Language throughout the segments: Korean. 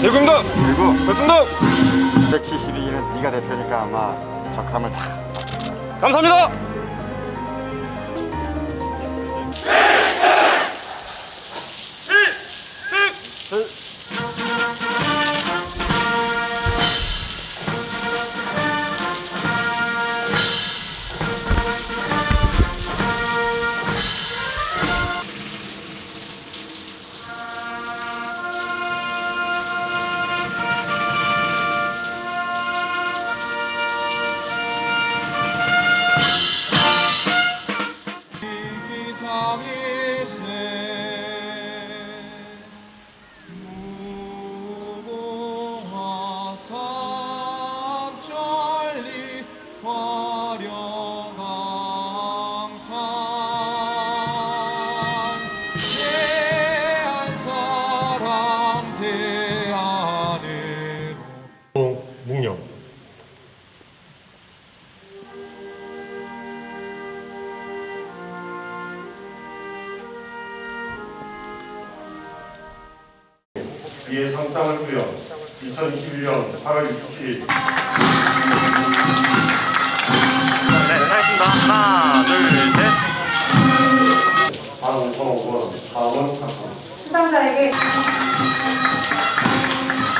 결승입니다. 그리고 결승입니다. 172기는 네가 대표니까 아마 적함을 다 감사합니다. 무궁 이에 상장을 수여 2021년 8월 27일 네, 하겠습니다. 하나, 둘, 셋. 방성원 다음은 작품 수상자에게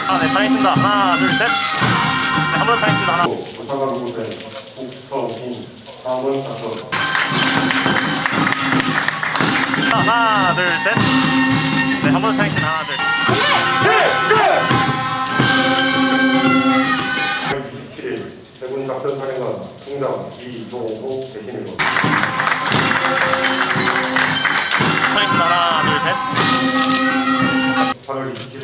아, 네, 하겠습니다. 하나, 둘, 셋. 네, 한번 더 하겠습니다. 하나. 부사관 후배 국성인 다음은 작품 하나, 둘, 셋. 네, 한번 더 하겠습니다. 하나, 둘. 27일 대군 작전 사령관 중장 대신으로 하겠습니다. 하나, 둘, 셋. 8월 27일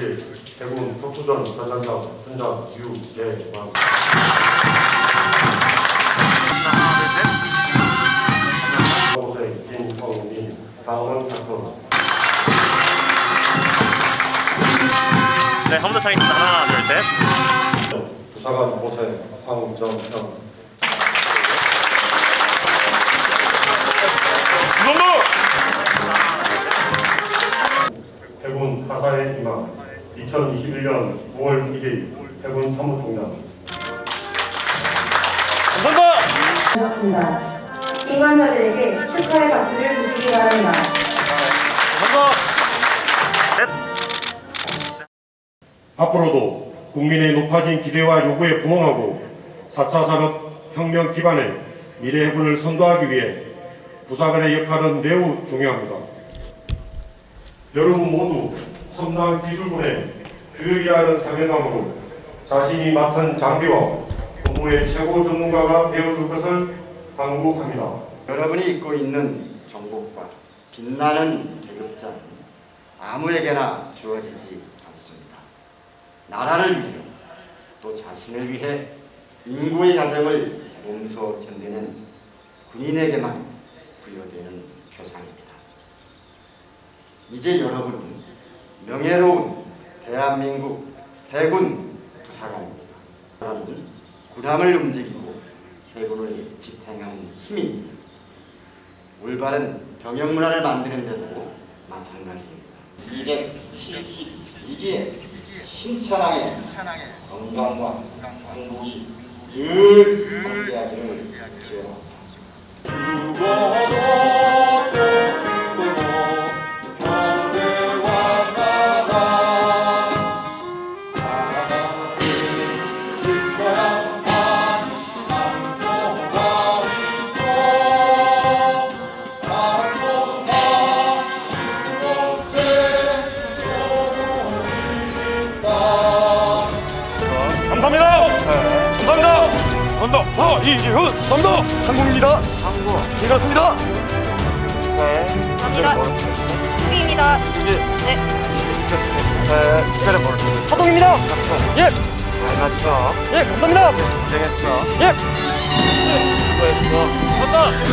대군 격투전 전단장 훈장 유예왕 하나, 둘, 셋. 고생 김성민 다음은 작품 네, 한 번더 하겠습니다. 하나, 둘, 셋. 부사관 고생 황정형 해군 하사의 임함 2021년 9월 1일 해군 참모총장 감사합니다. 임관자들에게 축하의 박수를 주시기 바랍니다. 감사합니다. 셋. 앞으로도 국민의 높아진 기대와 요구에 부응하고 4차 산업혁명 기반의 미래 해군을 선도하기 위해 부사관의 역할은 매우 중요합니다. 여러분 모두 첨단 기술군의 주역이야 하는 사명감으로 자신이 맡은 장비와 업무의 최고 전문가가 되어줄 것을 당부합니다. 여러분이 입고 있는 정복과 빛나는 계급자는 아무에게나 주어지지. 나라를 위해 또 자신을 위해 인고의 야정을 몸소 견디는 군인에게만 부여되는 표상입니다. 이제 여러분은 명예로운 대한민국 해군 부사관입니다. 여러분은 군함을 움직이고 해군을 지탱하는 힘입니다. 올바른 병영 문화를 만드는 데도 마찬가지입니다. 272기의 신천항의 건강과 행복이 늘 함께하기를 감사합니다. 하나, 이hun 감사합니다. 한국입니다. 한국. 반갑습니다. 감사합니다. 후기입니다. 네. 특별히 모르겠어요. 사동입니다. 예, 잘 맞춰. 예, 감사합니다. 고생했어. 예. 수고했어. 감사합니다.